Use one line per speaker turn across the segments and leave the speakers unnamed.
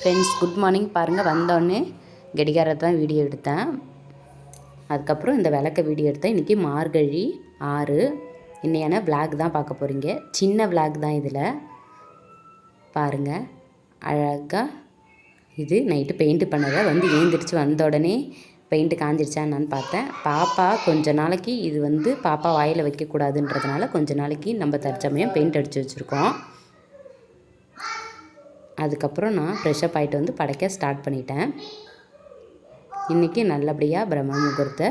Friends good morning பாருங்கள் வந்தோடனே கடிகாரத்தை தான் வீடியோ எடுத்தேன். அதுக்கப்புறம் இந்த விளக்க வீடியோ எடுத்தேன். இன்றைக்கி மார்கழி ஆறு. இன்னையான விளாக் தான் பார்க்க போகிறீங்க சின்ன விளாக் தான் இதில். பாருங்கள் அழகாக இது நைட்டு பெயிண்ட் பண்ணதை வந்து ஏந்திரிச்சு வந்த உடனே பெயிண்ட்டு காஞ்சிருச்சா பார்த்தேன். பாப்பா கொஞ்ச நாளைக்கு இது வந்து பாப்பா வாயில் வைக்கக்கூடாதுன்றதுனால கொஞ்ச நாளைக்கு நம்ம தற்சமயம் பெயிண்ட் அடித்து வச்சுருக்கோம். அதுக்கப்புறம் நான் ஃப்ரெஷ்ஷப் ஆகிட்டு வந்து படைக்க ஸ்டார்ட் பண்ணிட்டேன். இன்றைக்கி நல்லபடியாக பிரம்ம முகூர்த்த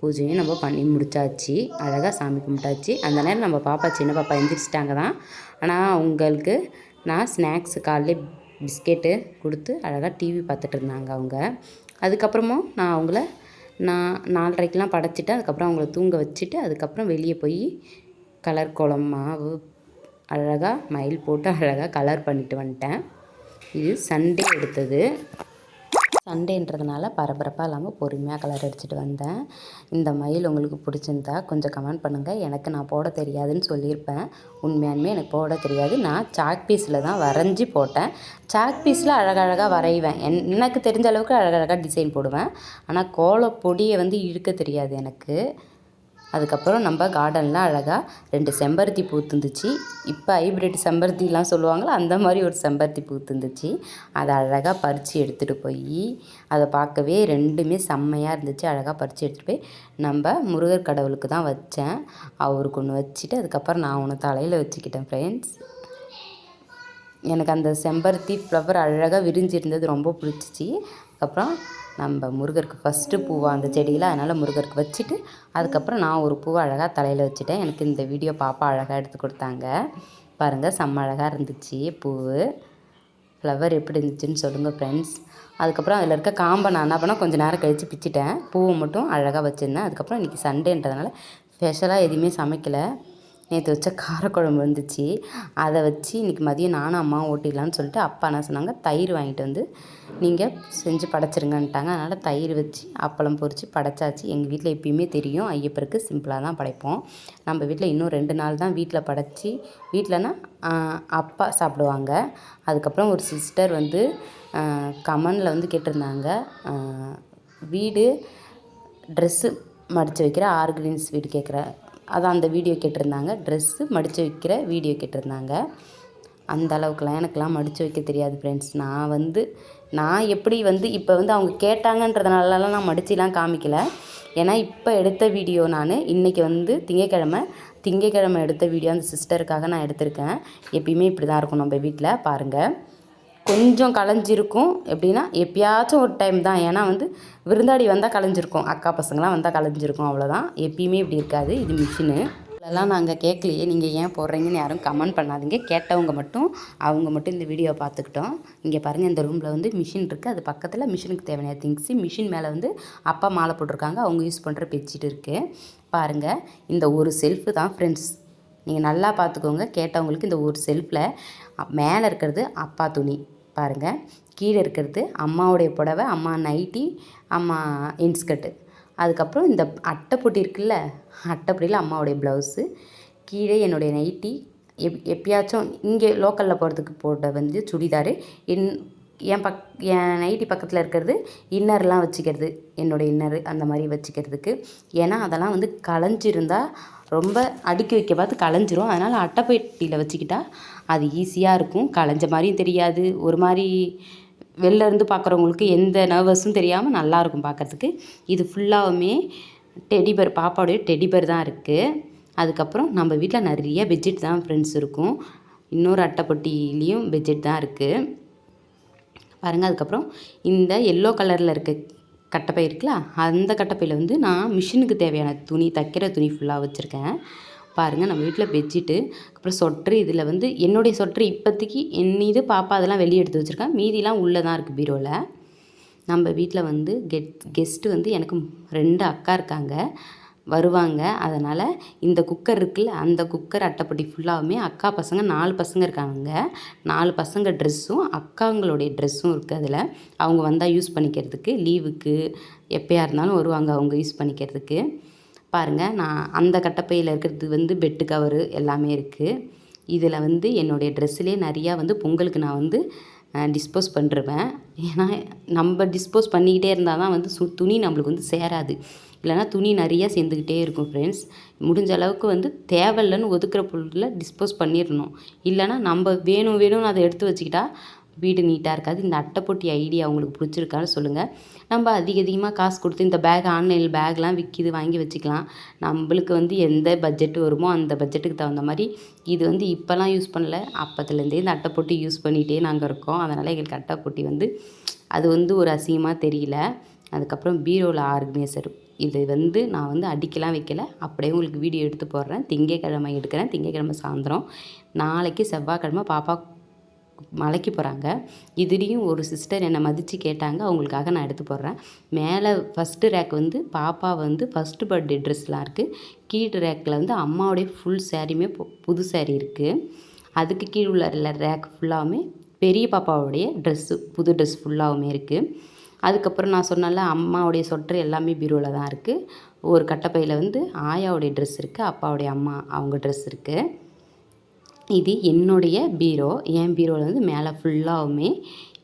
பூஜையும் நம்ம பண்ணி முடிச்சாச்சு. அழகாக சாமி கும்பிட்டாச்சு. அந்த நேரம் நம்ம பாப்பா சின்ன பாப்பா எந்திரிச்சிட்டாங்க தான். ஆனால் அவங்களுக்கு நான் ஸ்நாக்ஸ் காலையில பிஸ்கெட்டு கொடுத்து அழகாக டிவி பார்த்துட்டு இருந்தாங்க அவங்க. அதுக்கப்புறமும் நான் அவங்கள நான் நாலரைக்கெலாம் படைச்சிட்டு அதுக்கப்புறம் அவங்கள தூங்க வச்சுட்டு அதுக்கப்புறம் வெளியே போய் கலர் கோலம் மாவு அழகாக மயில் போட்டு அழகாக கலர் பண்ணிட்டு வந்துட்டேன். இது சண்டே எடுத்தது. சண்டேன்றதுனால பரபரப்பாக இல்லாமல் பொறுமையாக கலர் அடிச்சுட்டு வந்தேன். இந்த மயில் உங்களுக்கு பிடிச்சிருந்தா கொஞ்சம் கமெண்ட் பண்ணுங்கள் எனக்கு நான் போட தெரியாதுன்னு சொல்லியிருப்பேன். உண்மையானுமே எனக்கு போட தெரியாது. நான் சாக் பீஸில் தான் வரைஞ்சி போட்டேன். சாக் பீஸில் அழகழகாக வரைவேன். என் எனக்கு தெரிஞ்ச அளவுக்கு அழகழகாக டிசைன் போடுவேன். ஆனால் கோலப்பொடியை வந்து இழுக்க தெரியாது எனக்கு. அதுக்கப்புறம் நம்ம கார்டனில் அழகாக ரெண்டு செம்பருத்தி பூத்துந்துச்சு இப்போ ஹைப்ரிட் செம்பருத்திலாம் சொல்லுவாங்களோ அந்த மாதிரி ஒரு செம்பருத்தி பூத்துந்துச்சு அதை அழகாக பறித்து எடுத்துகிட்டு போய் அதை பார்க்கவே ரெண்டுமே செம்மையாக இருந்துச்சு. அழகாக பறித்து எடுத்துகிட்டு போய் நம்ம முருகர் கடவுளுக்கு தான் வச்சேன். அவருக்கு ஒன்று வச்சுட்டு அதுக்கப்புறம் நான் ஒன்று தலையில் வச்சுக்கிட்டேன் ஃப்ரெண்ட்ஸ் எனக்கு அந்த செம்பருத்தி ஃப்ளவர் அழகாக விரிஞ்சிருந்தது ரொம்ப பிடிச்சிச்சு. அதுக்கப்புறம் நம்ம முருகருக்கு ஃபஸ்ட்டு பூவாக அந்த செடியில் அதனால் முருகருக்கு வச்சுட்டு அதுக்கப்புறம் நான் ஒரு பூவை அழகாக தலையில் வச்சுட்டேன். எனக்கு இந்த வீடியோ பாப்பா அழகாக எடுத்து கொடுத்தாங்க. பாருங்கள் செம்ம அழகாக இருந்துச்சு பூவு. ஃப்ளவர் எப்படி இருந்துச்சுன்னு சொல்லுங்கள் ஃப்ரெண்ட்ஸ் அதுக்கப்புறம் அதில் இருக்க காம்பை நான் என்ன பண்ணால் கொஞ்சம் நேரம் கழித்து பிச்சிட்டேன். பூவை மட்டும் அழகாக வச்சுருந்தேன். அதுக்கப்புறம் இன்றைக்கி சண்டேன்றதுனால ஸ்பெஷலாக எதுவுமே சமைக்கலை. நேற்று வச்ச காரக்குழம்பு வந்துச்சு. அதை வச்சு இன்றைக்கி மதியம் நானும் அம்மாவும் ஓட்டிடலான்னு சொல்லிட்டு அப்பா என்ன சொன்னாங்க தயிர் வாங்கிட்டு வந்து நீங்கள் செஞ்சு படைச்சிருங்கன்ட்டாங்க. அதனால் தயிர் வச்சு அப்பளம் பொறிச்சு படைச்சாச்சு. எங்கள் வீட்டில் எப்பயுமே தெரியும். ஐயப்பருக்கு சிம்பிளாக தான் படைப்போம். நம்ம வீட்டில் இன்னும் ரெண்டு நாள் தான் வீட்டில் படைச்சி வீட்டிலனா அப்பா சாப்பிடுவாங்க. அதுக்கப்புறம் ஒரு சிஸ்டர் வந்து கமனில் வந்து கேட்டிருந்தாங்க. வீடு ட்ரெஸ்ஸு மடித்து வைக்கிற ஆர்கனைஸ் வீடு கேட்குற அதான் அந்த வீடியோ கேட்டிருந்தாங்க. ட்ரெஸ்ஸு மடித்து வைக்கிற வீடியோ கேட்டிருந்தாங்க. அந்த அளவுக்குலாம் எனக்கெலாம் மடித்து வைக்க தெரியாது ஃப்ரெண்ட்ஸ் நான் வந்து நான் எப்படி வந்து இப்போ வந்து அவங்க கேட்டாங்கன்றதுனாலலாம் நான் மடிச்சுலாம் காமிக்கல. ஏன்னா இப்போ எடுத்த வீடியோ நான் இன்றைக்கி வந்து திங்கக்கிழமை திங்கக்கிழமை எடுத்த வீடியோ அந்த சிஸ்டருக்காக நான் எடுத்திருக்கேன். எப்பயுமே இப்படி தான் இருக்கும் நம்ம வீட்டில் பாருங்கள் கொஞ்சம் கலைஞ்சிருக்கும் எப்படின்னா எப்பயாச்சும் ஒரு டைம் தான். ஏன்னா வந்து விருந்தாடி வந்தால் கலைஞ்சிருக்கும் அக்கா பசங்களாம் வந்தால் கலைஞ்சிருக்கும் அவ்வளோதான் எப்பயுமே இப்படி இருக்காது. இது மிஷினு. இதெல்லாம் நாங்கள் கேட்கலையே. நீங்கள் ஏன் போடுறீங்கன்னு யாரும் கமெண்ட் பண்ணாதீங்க. கேட்டவங்க மட்டும் அவங்க மட்டும் இந்த வீடியோ பார்த்துக்கிட்டோம். இங்கே பாருங்கள் இந்த ரூமில் வந்து மிஷின் இருக்குது அது பக்கத்தில் மிஷினுக்கு தேவையான திங்ஸு மிஷின் மேலே வந்து அப்பா மாலை போட்டிருக்காங்க. அவங்க யூஸ் பண்ணுற பெட்ஷீட் இருக்குது பாருங்கள் இந்த ஒரு செல்ஃபு தான் ஃப்ரெண்ட்ஸ் நீங்கள் நல்லா பார்த்துக்கோங்க. கேட்டவங்களுக்கு இந்த ஒரு செல்ஃபில் மேலே இருக்கிறது அப்பா துணி. பாருங்கள் கீழே இருக்கிறது அம்மாவுடைய புடவை அம்மா நைட்டி அம்மா இன்ஸ்கர்ட்டு அதுக்கப்புறம் இந்த அட்டைப்பொட்டி இருக்குல்ல அட்டைப்பொட்டியில் அம்மாவுடைய ப்ளவுஸு கீழே என்னுடைய நைட்டி எப் எப்பயாச்சும் இங்கே லோக்கலில் போகிறதுக்கு போட்ட வந்து சுடிதாரு. என் என் பக் என் நைட்டி பக்கத்தில் இருக்கிறது இன்னர்லாம் வச்சுக்கிறது. என்னோடய இன்னரு அந்த மாதிரி வச்சுக்கிறதுக்கு. ஏன்னா அதெல்லாம் வந்து களைஞ்சிருந்தால் ரொம்ப அடுக்கி வைக்க பார்த்து களைஞ்சிரும். அதனால் அட்டைப்பெட்டியில் வச்சுக்கிட்டா அது ஈஸியாக இருக்கும். களைஞ்ச மாதிரியும் தெரியாது. ஒரு மாதிரி வெளில இருந்து பார்க்குறவங்களுக்கு எந்த நர்வஸும் தெரியாமல் நல்லாயிருக்கும் பார்க்குறதுக்கு இது ஃபுல்லாகவுமே டெடிபர் பாப்பாவுடைய டெடிபர் தான் இருக்குது அதுக்கப்புறம் நம்ம வீட்டில் நிறைய பெட்ஷீட் தான் ஃப்ரெண்ட்ஸ் இருக்கும். இன்னொரு அட்டைப்பொட்டிலையும் பெட்ஷீட் தான் இருக்குது பாருங்கள் அதுக்கப்புறம் இந்த எல்லோ கலரில் இருக்க கட்டப்பை இருக்குல்ல அந்த கட்டப்பையில் வந்து நான் மிஷினுக்கு தேவையான துணி தைக்கிற துணி ஃபுல்லாக வச்சுருக்கேன். பாருங்கள் நம்ம வீட்டில் வச்சுட்டு அப்புறம் சொட்ரு இதில் வந்து என்னுடைய சொட்ரு இப்போதைக்கு என் இது பாப்பா அதெல்லாம் வெளியே எடுத்து வச்சுருக்கேன் மீதிலாம் உள்ளே தான் இருக்குது பீரோவில் நம்ம வீட்டில் வந்து கெட் கெஸ்ட்டு வந்து எனக்கு ரெண்டு அக்கா இருக்காங்க. வருவாங்க. அதனால் இந்த குக்கர் இருக்குல்ல அந்த குக்கர் அட்டைப்பட்டி ஃபுல்லாகவுமே அக்கா பசங்க நாலு பசங்க இருக்காங்க. நாலு பசங்க ட்ரெஸ்ஸும் அக்காங்களுடைய ட்ரெஸ்ஸும் இருக்குது அதில். அவங்க வந்தால் யூஸ் பண்ணிக்கிறதுக்கு லீவுக்கு எப்போயா இருந்தாலும் வருவாங்க அவங்க யூஸ் பண்ணிக்கிறதுக்கு. பாருங்கள் நான் அந்த கட்டப்பையில் இருக்கிறது வந்து பெட்டு கவரு எல்லாமே இருக்குது இதில் வந்து என்னுடைய ட்ரெஸ்ஸிலே நிறையா வந்து பொங்கலுக்கு நான் வந்து டிஸ்போஸ் பண்ணிருவேன். ஏன்னா நம்ம டிஸ்போஸ் பண்ணிக்கிட்டே இருந்தால் தான் வந்து சு துணி நம்மளுக்கு வந்து சேராது. இல்லைனா துணி நிறையா சேர்ந்துக்கிட்டே இருக்கும் ஃப்ரெண்ட்ஸ் முடிஞ்ச அளவுக்கு வந்து தேவையில்லைன்னு ஒதுக்குற பொருளை டிஸ்போஸ் பண்ணிடணும். இல்லைன்னா நம்ம வேணும் வேணும்னு அதை எடுத்து வச்சுக்கிட்டா வீடு நீட்டாக இருக்காது. இந்த அட்டைப்பொட்டி ஐடியா உங்களுக்கு பிடிச்சிருக்கான்னு சொல்லுங்கள் நம்ம அதிக அதிகமாக காசு கொடுத்து இந்த பேக் ஆன்லைனில் பேக்லாம் விற்கிது வாங்கி வச்சுக்கலாம். நம்மளுக்கு வந்து எந்த பட்ஜெட் வருமோ அந்த பட்ஜெட்டுக்கு தகுந்த மாதிரி இது வந்து இப்போல்லாம் யூஸ் பண்ணல. அப்போத்துலேருந்தே இந்த அட்டைப்பொட்டி யூஸ் பண்ணிகிட்டே நாங்கள் இருக்கோம். அதனால் எங்களுக்கு அட்டைப்பொட்டி வந்து அது வந்து ஒரு அசிங்கமாக தெரியல. அதுக்கப்புறம் பீரோவில் ஆர்கனைசர் இது வந்து நான் வந்து அடிக்கலாம் வைக்கல. அப்படியே உங்களுக்கு வீடியோ எடுத்து போடுறேன். திங்கக்கிழமை எடுக்கிறேன். திங்கக்கிழமை சாயந்தரம். நாளைக்கு செவ்வாய்க்கிழமை பாப்பா மலைக்கு போகிறாங்க இதுலேயும் ஒரு சிஸ்டர் என்னை மதித்து கேட்டாங்க. அவங்களுக்காக நான் எடுத்து போடுறேன். மேலே ஃபஸ்ட்டு ரேக் வந்து பாப்பா வந்து ஃபஸ்ட்டு பர்த்டே ட்ரெஸ்லாம் இருக்குது கீழ் ரேக்கில் வந்து அம்மாவுடைய ஃபுல் சாரியுமே புது சேரீ இருக்குது அதுக்கு கீழ் உள்ள ரேக் ஃபுல்லாகவுமே பெரிய பாப்பாவுடைய ட்ரெஸ்ஸு புது ட்ரெஸ் ஃபுல்லாகவுமே இருக்குது அதுக்கப்புறம் நான் சொன்னல அம்மாவுடைய சொட்ரு எல்லாமே பீரோவில் தான் இருக்குது ஒரு கட்டப்பையில் வந்து ஆயாவுடைய ட்ரெஸ் இருக்குது அப்பாவுடைய அம்மா அவங்க ட்ரெஸ் இருக்குது இது என்னுடைய பீரோ. என் பீரோவில் வந்து மேலே ஃபுல்லாகவுமே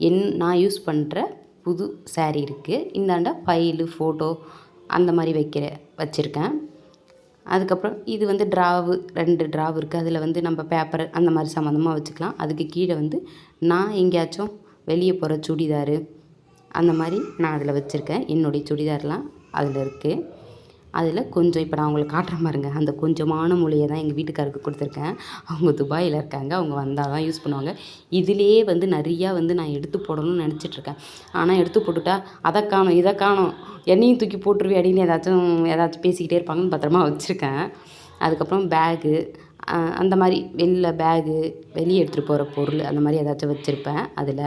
என் நான் யூஸ் பண்ணுற புது சாரீ இருக்குது இந்தாண்ட ஃபைலு ஃபோட்டோ அந்த மாதிரி வைக்கிற வச்சுருக்கேன். அதுக்கப்புறம் இது வந்து ட்ராவு ரெண்டு ட்ராவு இருக்குது அதில் வந்து நம்ம பேப்பர் அந்த மாதிரி சம்மந்தமாக வச்சுக்கலாம். அதுக்கு கீழே வந்து நான் எங்கேயாச்சும் வெளியே போகிற சுடிதாரு அந்த மாதிரி நான் அதில் வச்சுருக்கேன். என்னுடைய சுடிதார்லாம் அதில் இருக்குது அதில் கொஞ்சம் இப்போ நான் உங்களுக்கு காட்டுற பாருங்கள் அந்த கொஞ்சமான மூலையை தான் எங்கள் வீட்டுக்காருக்கு கொடுத்துருக்கேன். அவங்க துபாயில் இருக்காங்க. அவங்க வந்தால் தான் யூஸ் பண்ணுவாங்க. இதிலேயே வந்து நிறையா வந்து நான் எடுத்து போடணும்னு நினச்சிட்ருக்கேன். ஆனால் எடுத்து போட்டுட்டா அதை காணும் இதை காணும். என்னையும் தூக்கி போட்டுருவே அப்படின்னு ஏதாச்சும் ஏதாச்சும் பேசிக்கிட்டே இருப்பாங்கன்னு பத்திரமா வச்சுருக்கேன். அதுக்கப்புறம் பேகு அந்த மாதிரி வெளில பேகு வெளியே எடுத்துகிட்டு போகிற பொருள் அந்த மாதிரி ஏதாச்சும் வச்சுருப்பேன் அதில்.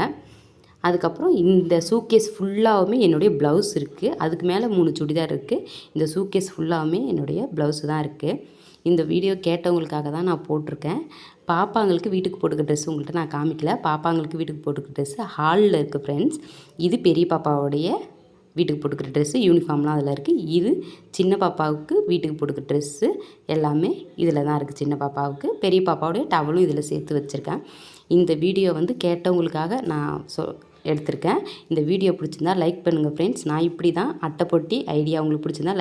அதுக்கப்புறம் இந்த சூக்கேஸ் ஃபுல்லாகவுமே என்னுடைய ப்ளவுஸ் இருக்குது அதுக்கு மேலே மூணு சுடிதார் இருக்குது இந்த சூக்கேஸ் ஃபுல்லாகவுமே என்னுடைய ப்ளவுஸு தான் இருக்குது இந்த வீடியோ கேட்டவங்களுக்காக தான் நான் போட்டிருக்கேன். பாப்பாங்களுக்கு வீட்டுக்கு போட்டுக்க ட்ரெஸ் உங்கள்கிட்ட நான் காமிக்கல. பாப்பாங்களுக்கு வீட்டுக்கு போட்டுக்க ட்ரெஸ்ஸு ஹாலில் இருக்குது ஃப்ரெண்ட்ஸ் இது பெரிய பாப்பாவுடைய வீட்டுக்கு போட்டுக்கிற ட்ரெஸ்ஸு யூனிஃபார்ம்லாம் அதில் இருக்குது இது சின்ன பாப்பாவுக்கு வீட்டுக்கு போட்டுக்கிற ட்ரெஸ்ஸு எல்லாமே இதில் தான் இருக்குது சின்ன பாப்பாவுக்கு. பெரிய பாப்பாவுடைய டவலும் இதில் சேர்த்து வச்சுருக்கேன். இந்த வீடியோ வந்து கேட்டவங்களுக்காக நான் சொ எடுத்திருக்கேன். இந்த வீடியோ பிடிச்சிருந்தா லைக் பண்ணுங்கள் ஃப்ரெண்ட்ஸ் நான் இப்படி தான் அட்டை பொட்டி ஐடியா உங்களுக்கு பிடிச்சிருந்தா லைக்